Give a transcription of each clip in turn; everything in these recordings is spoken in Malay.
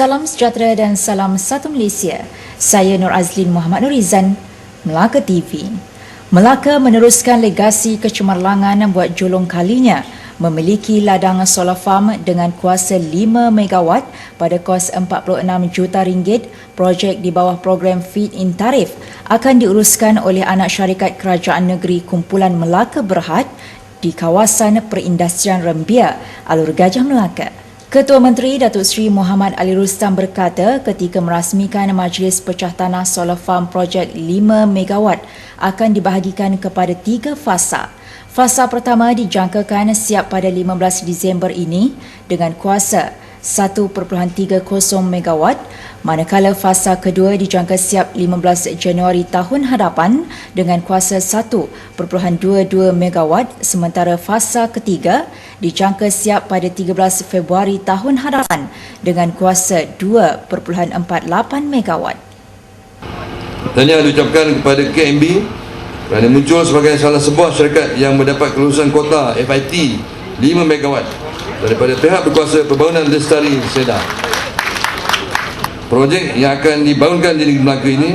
Salam sejahtera dan salam satu Malaysia. Saya Nur Azlin Muhammad Nurizan, Melaka TV. Melaka meneruskan legasi kecemerlangan buat julung kalinya memiliki ladang solar farm dengan kuasa 5 megawatt pada kos 46 juta ringgit. Projek di bawah program Feed in Tarif akan diuruskan oleh anak syarikat Kerajaan Negeri Kumpulan Melaka Berhad di kawasan perindustrian Rembia, Alur Gajah Melaka. Ketua Menteri Datuk Seri Muhammad Ali Rustam berkata ketika merasmikan Majlis Pecah Tanah Solar Farm Projek 5 MW akan dibahagikan kepada tiga fasa. Fasa pertama dijangkakan siap pada 15 Disember ini dengan kuasa 1.30 MW manakala fasa kedua dijangka siap 15 Januari tahun hadapan dengan kuasa 1.22 MW sementara fasa ketiga dijangka siap pada 13 Februari tahun hadapan dengan kuasa 2.48 MW. Tanya diucapkan kepada KMB kerana muncul sebagai salah sebuah syarikat yang mendapat kelulusan kota FIT 5 MW daripada pihak berkuasa pembangunan Lestari Seda. Projek yang akan dibangunkan di Negeri Melaka ini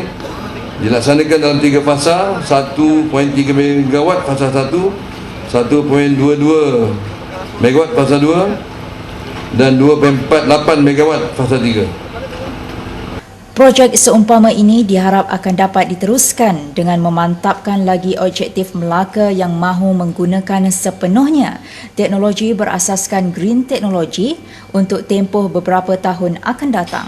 dilaksanakan dalam tiga fasa 1.3 MW fasa 1 1.22 MW fasa 2 dan 2.48 MW fasa 3 Projek seumpama ini diharap akan dapat diteruskan dengan memantapkan lagi objektif Melaka yang mahu menggunakan sepenuhnya teknologi berasaskan green technology untuk tempoh beberapa tahun akan datang.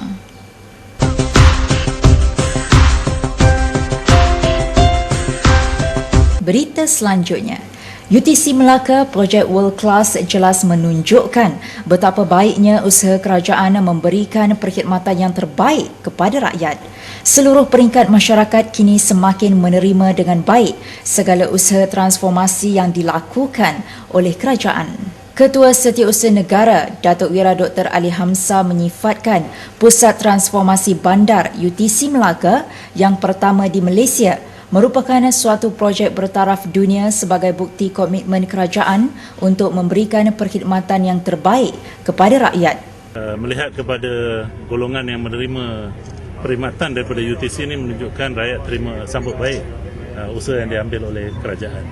Berita selanjutnya. UTC Melaka Projek World Class jelas menunjukkan betapa baiknya usaha kerajaan memberikan perkhidmatan yang terbaik kepada rakyat. Seluruh peringkat masyarakat kini semakin menerima dengan baik segala usaha transformasi yang dilakukan oleh kerajaan. Ketua Setiausaha Negara Datuk Wira Dr. Ali Hamsa menyifatkan Pusat Transformasi Bandar UTC Melaka yang pertama di Malaysia merupakan suatu projek bertaraf dunia sebagai bukti komitmen kerajaan untuk memberikan perkhidmatan yang terbaik kepada rakyat. Uh, melihat kepada golongan yang menerima perkhidmatan daripada UTC ini menunjukkan rakyat terima sambut baik uh, usaha yang diambil oleh kerajaan.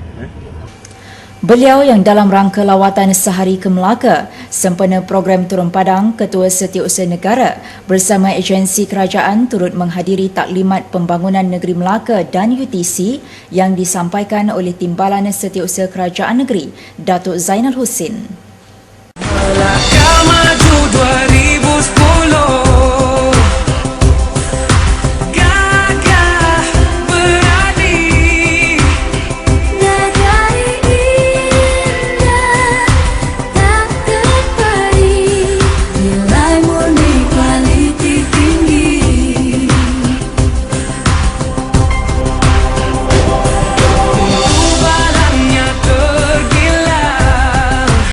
Beliau yang dalam rangka lawatan sehari ke Melaka sempena program Turun Padang Ketua Setiausaha Negara bersama agensi kerajaan turut menghadiri taklimat pembangunan negeri Melaka dan UTC yang disampaikan oleh Timbalan Setiausaha Kerajaan Negeri Datuk Zainal Husin. Melaka maju